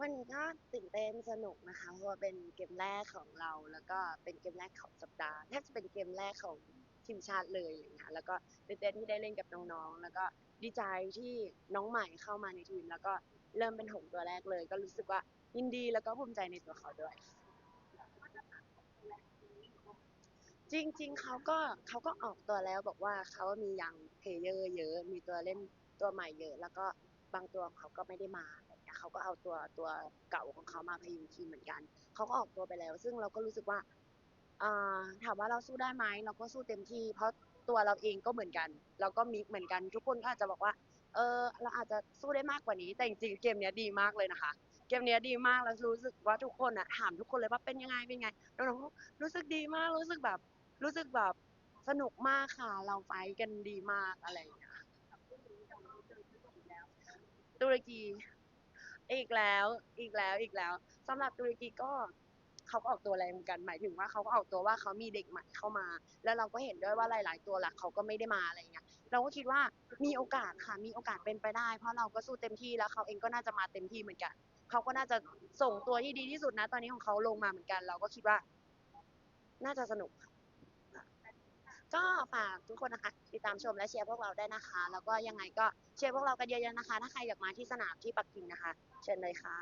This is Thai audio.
วันนี้ก็ตื่นเต้นสนุกนะคะ เพราะว่าเป็นเกมแรกของเรา แล้วก็เป็นเกมแรกของสัปดาห์แทบจะเป็นเกมแรกของทีมชาติเลยอะไรเงี้ยคะแล้วก็ตื่นเต้นที่ได้เล่นกับน้องๆ แล้วก็ดีใจที่น้องใหม่เข้ามาในทีม แล้วก็เริ่มเป็นหงส์ตัวแรกเลย ก็รู้สึกว่ายินดีแล้วก็ภูมิใจในตัวเขาด้วย จริงๆเขาก็เขาก็ออกตัวแล้วบอกว่าเขามียังเพลเยอร์เยอะ มีตัวเล่นตัวใหม่เยอะ แล้วก็ บางตัวของเขาก็ไม่ได้มาอะไรเงี้ยเขาก็เอาตัวตัวเก่าของเขามาพยุงทีมเหมือนกัน เขาก็ออกตัวไปแล้ว ซึ่งเราก็รู้สึกว่าอาถามว่าเราสู้ได้ไหมเราก็สู้เต็มที่ เพราะตัวเราเองก็เหมือนกัน เราก็มีเหมือนกันทุกคนก็อาจจะบอกว่า เออเราอาจจะสู้ได้มากกว่านี้ แต่จริงๆเกมนี้ดีมากเลยนะคะ เกมนี้ดีมากแล้วรู้สึกว่าทุกคนอะถามทุกคนเลยว่าเป็นยังไงเป็นยังไงน้องๆรู้สึกดีมากรู้สึกแบบ รู้สึกแบบสนุกมากค่ะ เราไฟท์กันดีมากอะไรอย่างเงี้ย ตุรกี อีกแล้วอีกแล้วอีกแล้วสำหรับตุรกีก็เขาก็ออกตัวแรงเหมือนกัน หมายถึงว่าเขาก็ออกตัวว่าเขามีเด็กใหม่เข้ามา แล้วเราก็เห็นด้วยว่าหลาย ๆ ตัวหลักเขาก็ไม่ได้มาอะไรอย่างเงี้ย เราก็คิดว่ามีโอกาสค่ะมีโอกาสเป็นไปได้ เพราะเราก็สู้เต็มที่แล้วเขาเองก็น่าจะมาเต็มที่เหมือนกันเขาก็น่าจะส่งตัวที่ดีที่สุดนะ ตอนนี้ของเขาลงมาเหมือนกัน เราก็คิดว่า น่าจะสนุก ก็ฝากทุกคนนะคะ ติดตามชมและเชียร์พวกเราได้นะคะ แล้วก็ยังไงก็เชียร์พวกเรากันเยอะๆนะคะ ถ้าใครอยากมาที่สนามที่ปักกิ่งนะคะ เชิญเลยค่ะ